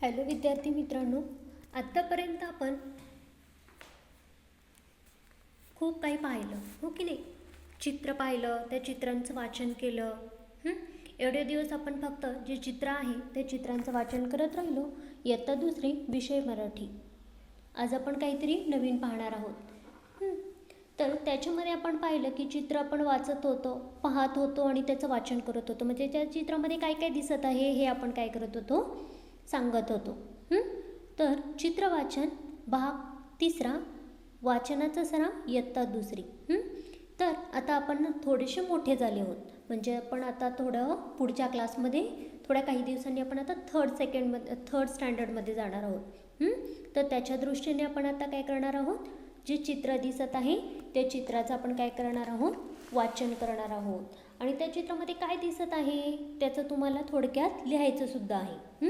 Hello विद्यार्थी मित्रांनो आत्तापर्यंत आपण खूप काही पाहिलं हो की नाही? चित्र पाहिलं त्या चित्रांचं वाचन केलं एवढे दिवस आपण फक्त जे चित्र आहे त्या चित्रांचं वाचन करत राहिलो इयत्ता दुसरी विषय मराठी. आज आपण काहीतरी नवीन पाहणार आहोत तर त्याच्यामध्ये आपण पाहिलं की चित्र आपण वाचत होतो पाहत होतो आणि त्याचं वाचन करत होतो. म्हणजे त्या चित्रामध्ये काय काय दिसत आहे हे आपण काय करत होतो? सांगत होतो. तर चित्रवाचन भाग तिसरा वाचनाचा सराव इयत्ता दुसरी. तर आता आपण थोडेसे मोठे झाले आहोत. म्हणजे आपण आता थोडं पुढच्या क्लासमध्ये थोड्या काही दिवसांनी आपण आता थर्ड सेकंडमध्ये थर्ड स्टँडर्डमध्ये जाणार आहोत. तर त्याच्या दृष्टीने आपण आता काय करणार आहोत? जे चित्र दिसत आहे त्या चित्राचं आपण काय करणार आहोत? वाचन करणार आहोत. आणि त्या चित्रामध्ये काय दिसत आहे? त्याचं तुम्हाला थोडक्यात लिहायचं सुद्धा आहे.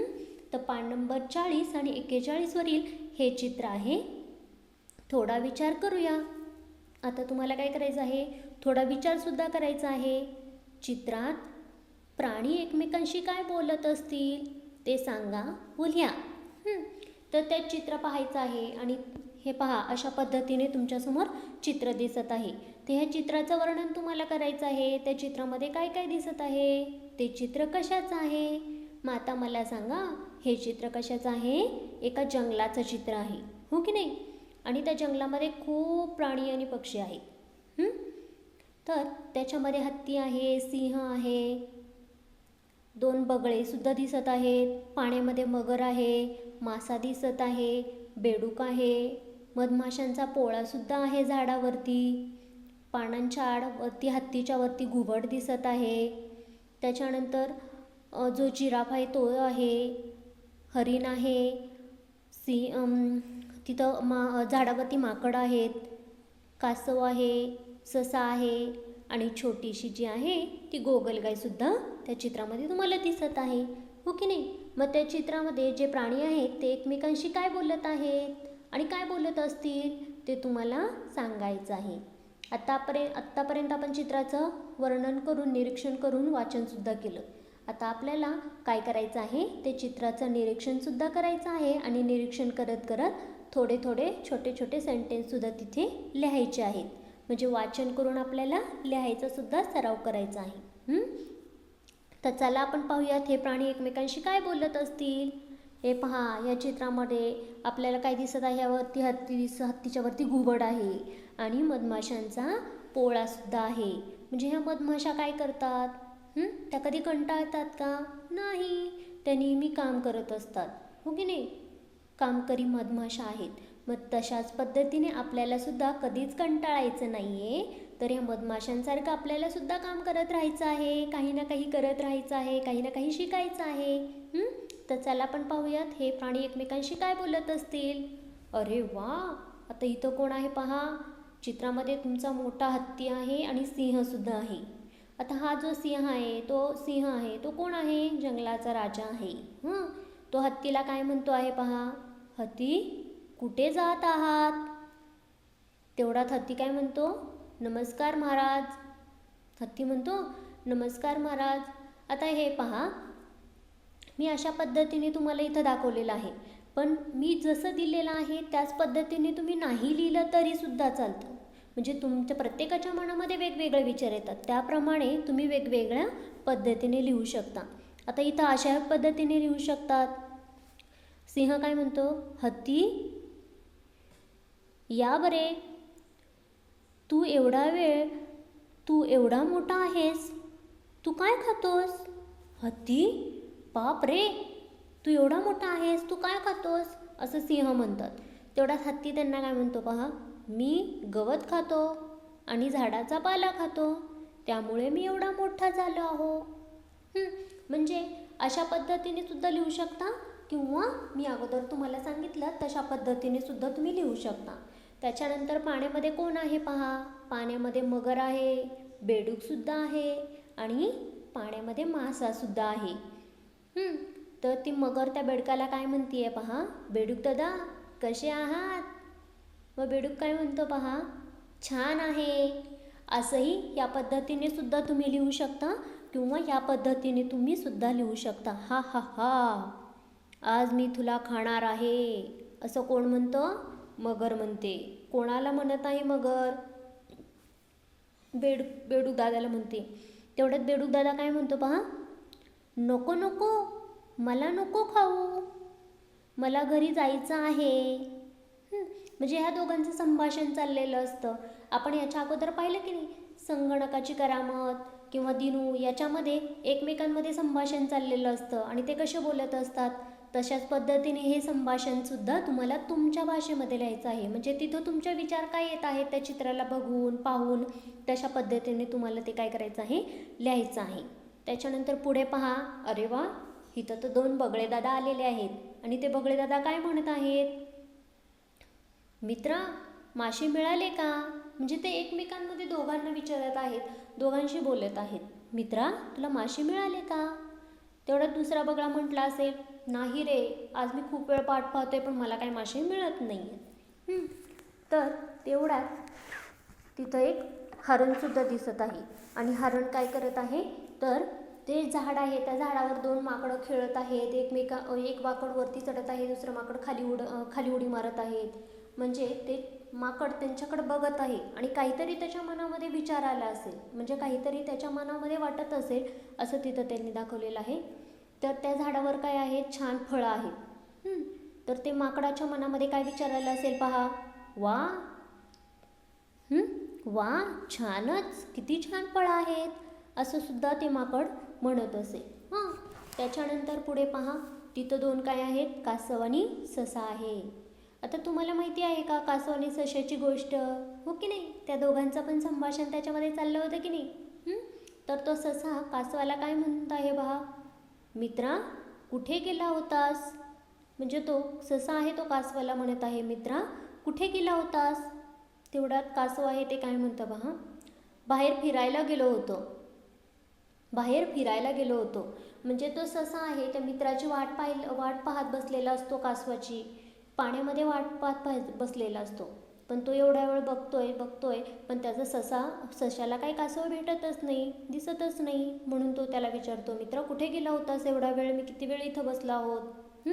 तर पान नंबर चाळीस आणि एक्केचाळीसवरील हे चित्र आहे. थोडा विचार करूया. आता तुम्हाला काय करायचं आहे? थोडा विचारसुद्धा करायचा आहे. चित्रात प्राणी एकमेकांशी काय बोलत असतील ते सांगा व लिहा तर ते चित्र पाहायचं आहे आणि हे पहा अशा पद्धतीने तुमच्यासमोर चित्र दिसत आहे. ते ह्या चित्राचं वर्णन तुम्हाला करायचं आहे. त्या चित्रामध्ये काय काय दिसत आहे? ते चित्र कशाचं आहे? मग आता मला सांगा हे चित्र कशाचं आहे? एका जंगलाचं चित्र आहे. हो की नाही? आणि त्या जंगलामध्ये खूप प्राणी आणि पक्षी आहेत. तर त्याच्यामध्ये हत्ती आहे सिंह आहे दोन बगळे सुद्धा दिसत आहेत. पाण्यामध्ये मगर आहे मासा दिसत आहे बेडूक आहे मधमाशांचा पोळासुद्धा आहे झाडावरती. पानांच्या आडवरती हत्तीच्या वरती घुबड दिसत आहे. त्याच्यानंतर जो जिराफ आहे तो आहे हरिण आहे सी तिथं मा झाडावरती माकड आहेत कासव आहे ससा आहे आणि छोटीशी जी आहे ती गोगलगायसुद्धा त्या चित्रामध्ये तुम्हाला दिसत आहे. हो की नाही? मग त्या चित्रामध्ये जे प्राणी आहेत ते एकमेकांशी काय बोलत आहेत आणि काय बोलत असतील ते तुम्हाला सांगायचं आहे. आत्तापर्यंत आत्तापर्यंत आपण चित्राचं वर्णन करून निरीक्षण करून वाचनसुद्धा केलं. आता आपल्याला काय करायचं आहे? ते चित्राचं निरीक्षणसुद्धा करायचं आहे आणि निरीक्षण करत करत थोडे थोडे छोटे छोटे सेंटेन्ससुद्धा तिथे लिहायचे आहेत. म्हणजे वाचन करून आपल्याला लिहायचा सुद्धा सराव करायचा आहे. तर चला आपण पाहूयात हे प्राणी एकमेकांशी काय बोलत असतील? हे पहा या चित्रामध्ये आपल्याला काय दिसत आहे? यावरती हत्ती दिस हत्तीच्या वरती घुबड आहे आणि मधमाशांचा पोळासुद्धा आहे. म्हणजे ह्या मधमाशा काय करतात? त्या कधी कंटाळतात का? नाही. त्या नेहमी काम करत असतात. हो की नाही? कामकरी मधमाशा आहेत. मग तशाच पद्धतीने आपल्याला सुद्धा कधीच कंटाळायचं नाही आहे तर या मधमाशांसारखं आपल्याला सुद्धा काम करत राहायचं आहे. काही ना काही करत राहायचं आहे. काही ना काही शिकायचं आहे. तर चला आपण पाहूयात हे प्राणी एकमेकांशी काय बोलत असतील? अरे वा! आता इथं कोण आहे पहा? चित्रामध्ये तुमचा मोठा हत्ती आहे आणि सिंहसुद्धा आहे. आता हा जो सिंह आहे तो सिंह आहे तो कोण आहे? जंगलाचा राजा आहे. हं? तो हत्तीला काय म्हणतो आहे पहा? हत्ती कुठे जात आहात? तेवढात हत्ती काय म्हणतो? नमस्कार महाराज. हत्ती म्हणतो नमस्कार महाराज. आता हे पहा. मी अशा पद्धतीने तुम्हाला इथं दाखवलेलं आहे. पण मी जसं दिलेलं आहे त्याच पद्धतीने तुम्ही नाही लिहिलं तरीसुद्धा चालतं. म्हणजे तुमच्या प्रत्येकाच्या मनामध्ये वेगवेगळे विचार येतात. त्याप्रमाणे तुम्ही वेगवेगळ्या पद्धतीने लिहू शकता. आता इथं अशा पद्धतीने लिहू शकतात. सिंह काय म्हणतो? हत्ती या बरे. तू एवढा वेळ तू एवढा मोठा आहेस. तू काय खातोस? हत्ती? बाप रे! तू एवढा मोठा आहेस तू काय खातोस? असं सिंह म्हणतात. तेवढाच हत्ती त्यांना काय म्हणतो पहा? मी गवत खातो आणि झाडाचा पाला खातो. त्यामुळे मी एवढा मोठा झालो आहो. म्हणजे अशा पद्धतीने सुद्धा लिहू शकता? किंवा मी अगोदर तुम्हाला सांगितलं तशा पद्धतीने सुद्धा तुम्ही लिहू शकता. त्याच्यानंतर पाण्यामध्ये कोण आहे पहा? पाण्यामध्ये मगर आहे बेडूकसुद्धा आहे आणि पाण्यामध्ये मासासुद्धा आहे. तर ती मगर त्या बेडकाला काय म्हणते आहे पहा? बेडूक दादा कसे आहात? मग बेडूक काय म्हणतो पहा? छान आहे. असंही या पद्धतीने सुद्धा तुम्ही लिहू शकता किंवा या पद्धतीने तुम्ही सुद्धा लिहू शकता. हा हा हा. आज मी तुला खाणार आहे. असं कोण म्हणतं? मगर म्हणते. कोणाला म्हणत आहे मगर? बेड बेडूक दादाला म्हणते. तेवढ्यात बेडूक दादा काय म्हणतो पहा? नको नको. मला नको खाऊ. मला घरी जायचं आहे. म्हणजे ह्या दोघांचं संभाषण चाललेलं असतं. आपण याच्या अगोदर पाहिलं की नाही? संगणकाची करामत किंवा दिनू याच्यामध्ये एकमेकांमध्ये संभाषण चाललेलं असतं आणि ते कसे बोलत असतात? तशाच पद्धतीने हे संभाषणसुद्धा तुम्हाला तुमच्या भाषेमध्ये लिहायचं आहे. म्हणजे तिथं तुमचे विचार काय येत आहेत त्या चित्राला बघून पाहून तशा पद्धतीने तुम्हाला ते काय करायचं आहे? लिहायचं आहे. त्याच्यानंतर पुढे पहा अरे वा इथं तर दोन बगळेदादा आलेले आहेत. आणि ते बगळेदादा काय म्हणत आहेत? मित्रा मासे मिळाले का? म्हणजे ते एकमेकांमध्ये दोघांना विचारत आहेत दोघांशी बोलत आहेत. मित्रा तुला मासे मिळाले का? तेवढ्यात दुसरा बगळा म्हटला असेल नाही रे आज मी खूप वेळ पाठ पाहतोय पण मला काही मासे मिळत नाही आहेत तर तेवढ्यात तिथं एक हरणसुद्धा दिसत आहे. आणि हरण काय करत आहे? तर ते झाड आहे त्या झाडावर दोन माकडं खेळत आहेत. एकमेका एक माकड वरती चढत आहे दुसरं माकड खाली उड खाली उडी मारत आहेत. म्हणजे ते माकड त्यांच्याकडे बघत आहे आणि काहीतरी त्याच्या मनामध्ये विचार आला असेल म्हणजे काहीतरी त्याच्या मनामध्ये वाटत असेल असं तिथं त्यांनी दाखवलेलं आहे. तर त्या झाडावर काय आहे? छान फळं आहेत. तर ते माकडाच्या मनामध्ये काय विचार आला असेल पहा? वा! वा! छानच! किती छान फळं आहेत! असं सुद्धा ते माकड म्हणत असे. हां. त्याच्यानंतर पुढे पहा. तिथं दोन काय आहेत? कासव आणि ससा आहे. आता तुम्हाला माहिती आहे का कासव आणि सशाची गोष्ट? हो की नाही? त्या दोघांचं पण संभाषण त्याच्यामध्ये चाललं होतं की नाही? तर तो ससा कासवाला काय म्हणत आहे बहा मित्रा कुठे गेला होतास? म्हणजे तो ससा आहे तो कासवाला म्हणत आहे मित्रा कुठे गेला होतास? तेवढ्यात कासव आहे ते काय म्हणतं पहा बाहेर फिरायला गेलो होतो. बाहेर फिरायला गेलो होतो. म्हणजे तो ससा आहे त्या मित्राची वाट पाहिलं वाट पाहत बसलेला असतो कासवाची. पाण्यामध्ये वाट पाहत पाह बसलेला असतो. पण तो एवढा वेळ बघतोय बघतोय पण त्याचा ससा सशाला काही कासव भेटतच नाही दिसतच नाही म्हणून तो त्याला विचारतो मित्रा कुठे गेला होतास एवढा वेळ? मी किती वेळ इथं बसला आहोत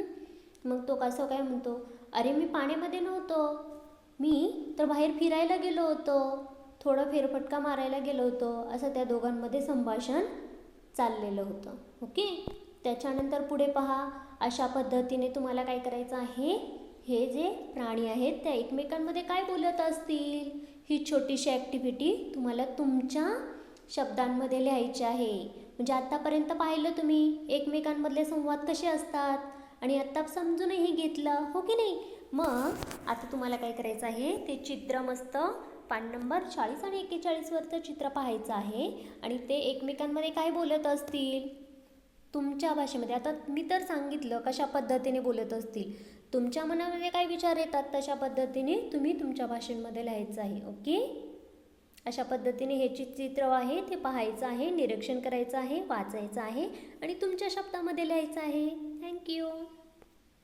मग तो कासव काय म्हणतो अरे मी पाण्यामध्ये नव्हतो. मी तर बाहेर फिरायला गेलो होतो. थोडं फेरफटका मारायला गेलो होतो. असं त्या दोघांमध्ये संभाषण चाललेलं होतं. ओके? त्याच्यानंतर पुढे पहा अशा पद्धतीने तुम्हाला काय करायचं आहे? हे जे प्राणी आहेत त्या एकमेकांमध्ये काय बोलत असतील? ही छोटीशी ॲक्टिव्हिटी तुम्हाला तुमच्या शब्दांमध्ये लिहायची आहे. म्हणजे आत्तापर्यंत पाहिलं तुम्ही एकमेकांमधले संवाद कसे असतात? आणि आत्ता समजूनही घेतलं हो की नाही? मग आता तुम्हाला काय करायचं आहे ते चित्र मस्त पान नंबर चाळीस आणि एक्केचाळीसवरचं चित्र पाहायचं आहे. आणि ते एकमेकांमध्ये काय बोलत असतील? तुमच्या भाषेमध्ये. आता मी तर सांगितलं कशा पद्धतीने बोलत असतील. तुमच्या मनामध्ये काय विचार येतात तशा पद्धतीने तुम्ही तुमच्या भाषेमध्ये लिहायचं आहे ओके? अशा पद्धतीने हे जे चित्र आहे ते पाहायचं आहे निरीक्षण करायचं आहे वाचायचं आहे आणि तुमच्या शब्दामध्ये लिहायचं आहे. थँक्यू.